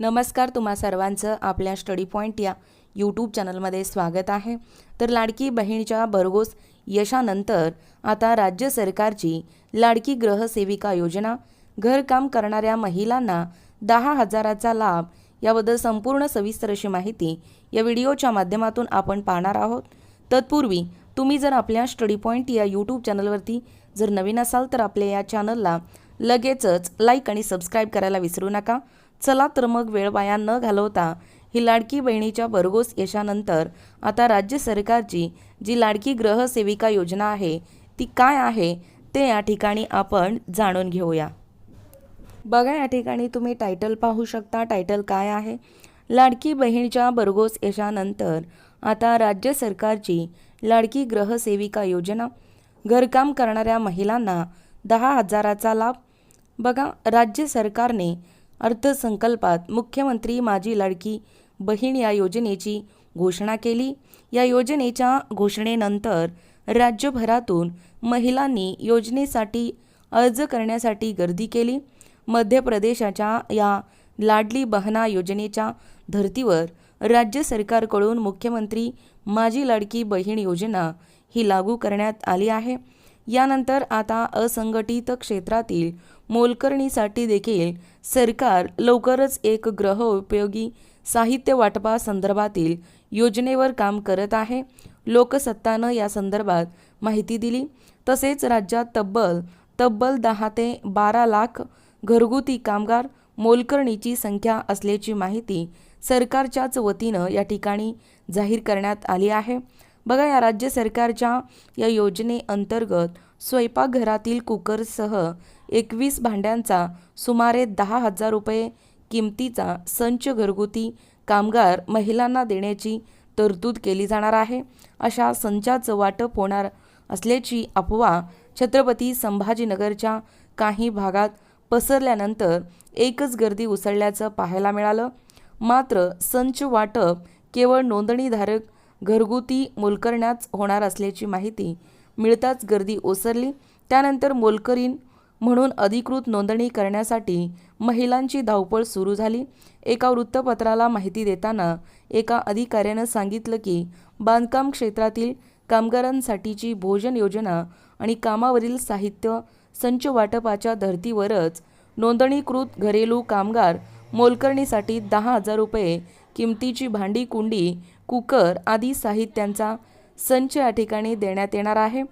नमस्कार तुम्हा सर्वांचं आपल्या स्टडी पॉईंट या यूट्यूब चॅनलमध्ये स्वागत आहे. तर लाडकी बहिणीच्या भरघोस यशानंतर आता राज्य सरकारची लाडकी ग्रहसेविका योजना घरकाम करणाऱ्या महिलांना दहा हजाराचा लाभ याबद्दल संपूर्ण सविस्तर अशी माहिती या व्हिडिओच्या माध्यमातून आपण पाहणार आहोत. तत्पूर्वी तुम्ही जर आपल्या स्टडी पॉईंट या यूट्यूब चॅनलवरती जर नवीन असाल तर आपल्या या चॅनलला लगेचच लाईक आणि सबस्क्राईब करायला विसरू नका. चला तर मग वेळ वाया न घालवता ही लाडकी बहिणीच्या भरघोस यशानंतर आता राज्य सरकारची जी लाडकी ग्रहसेविका योजना आहे ती काय आहे ते या ठिकाणी आपण जाणून घेऊया. बघा या ठिकाणी तुम्ही टायटल पाहू शकता. टायटल काय आहे? लाडकी बहीणच्या भरघोस यशानंतर आता राज्य सरकारची लाडकी ग्रहसेविका योजना. घरकाम करणाऱ्या महिलांना दहा हजाराचा लाभ बघा राज्य सरकारने अर्थसंकल्पात मुख्यमंत्री माझी लाडकी बहीण या योजनेची घोषणा केली. या योजनेच्या घोषणेनंतर राज्यभरातून महिलांनी योजनेसाठी अर्ज करण्यासाठी गर्दी केली. मध्य प्रदेशाच्या या लाडली बहना योजनेच्या धर्तीवर राज्य सरकारकडून मुख्यमंत्री माझी लाडकी बहीण योजना ही लागू करण्यात आली आहे. यानंतर आता असंघटित क्षेत्रातील मोलकरणीसाठी देखील सरकार लवकरच एक ग्रह उपयोगी साहित्य वाटपासंदर्भातील योजनेवर काम करत आहे. लोकसत्तानं या संदर्भात माहिती दिली. तसेच राज्यात तब्बल तब्बल दहा ते बारा लाख घरगुती कामगार मोलकरणीची संख्या असल्याची माहिती सरकारच्याच वतीनं या ठिकाणी जाहीर करण्यात आली आहे. बघा या राज्य सरकारच्या या योजनेअंतर्गत स्वयंपाकघरातील कुकरसह एकवीस भांड्यांचा सुमारे दहा हजार रुपये किमतीचा संच घरगुती कामगार महिलांना देण्याची तरतूद केली जाणार आहे. अशा संचाचं वाटप होणार असल्याची अफवा छत्रपती संभाजीनगरच्या काही भागात पसरल्यानंतर एकच गर्दी उसळल्याचं पाहायला मिळालं. मात्र संच वाटप केवळ नोंदणीधारक घरगुती मोलकरण्याच होणार असल्याची माहिती मिळताच गर्दी ओसरली. त्यानंतर मोलकरीण म्हणून अधिकृत नोंदणी करण्यासाठी महिलांची धावपळ सुरू झाली. एका वृत्तपत्राला माहिती देताना एका अधिकाऱ्यानं सांगितलं की बांधकाम क्षेत्रातील कामगारांसाठीची भोजन योजना आणि कामावरील साहित्य संच वाटपाच्या धर्तीवरच नोंदणीकृत घरेलू कामगार मोलकरणीसाठी दहा हजार रुपये किमतीची भांडी कुंडी कुकर आदी साहित्यांचा संच या ठिकाणी देण्यात येणार आहे.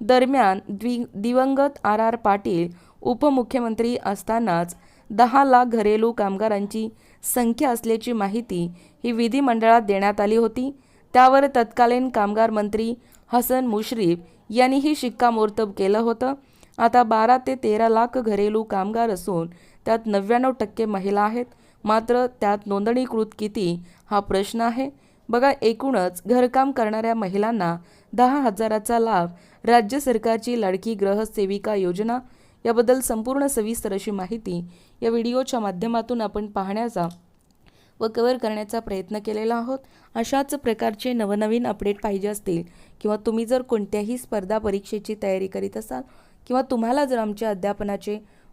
दरम्यान द्वि दिवंगत आर आर पाटील उपमुख्यमंत्री असतानाच दहा लाख घरेलू कामगारांची संख्या असल्याची माहिती ही विधिमंडळात देण्यात आली होती. त्यावर तत्कालीन कामगार मंत्री हसन मुश्रीफ यांनीही शिक्कामोर्तब केलं होतं. आता बारा ते तेरा लाख घरेलू कामगार असून त्यात नव्याण्णव टक्के महिला आहेत. मात्र त्यात नोंदणीकृत किती हा प्रश्न आहे. बघा एकूणच घरकाम करणाऱ्या महिलांना दहा हजाराचा लाभ राज्य सरकारची लाडकी ग्रहसेविका योजना याबद्दल संपूर्ण सविस्तर अशी माहिती या व्हिडिओच्या माध्यमातून आपण पाहण्याचा व कवर करण्याचा प्रयत्न केलेला आहोत. अशाच प्रकारचे नवनवीन अपडेट पाहिजे असतील किंवा तुम्ही जर कोणत्याही स्पर्धा परीक्षेची तयारी करीत असाल किंवा तुम्हाला जर आमच्या अध्यापनाचे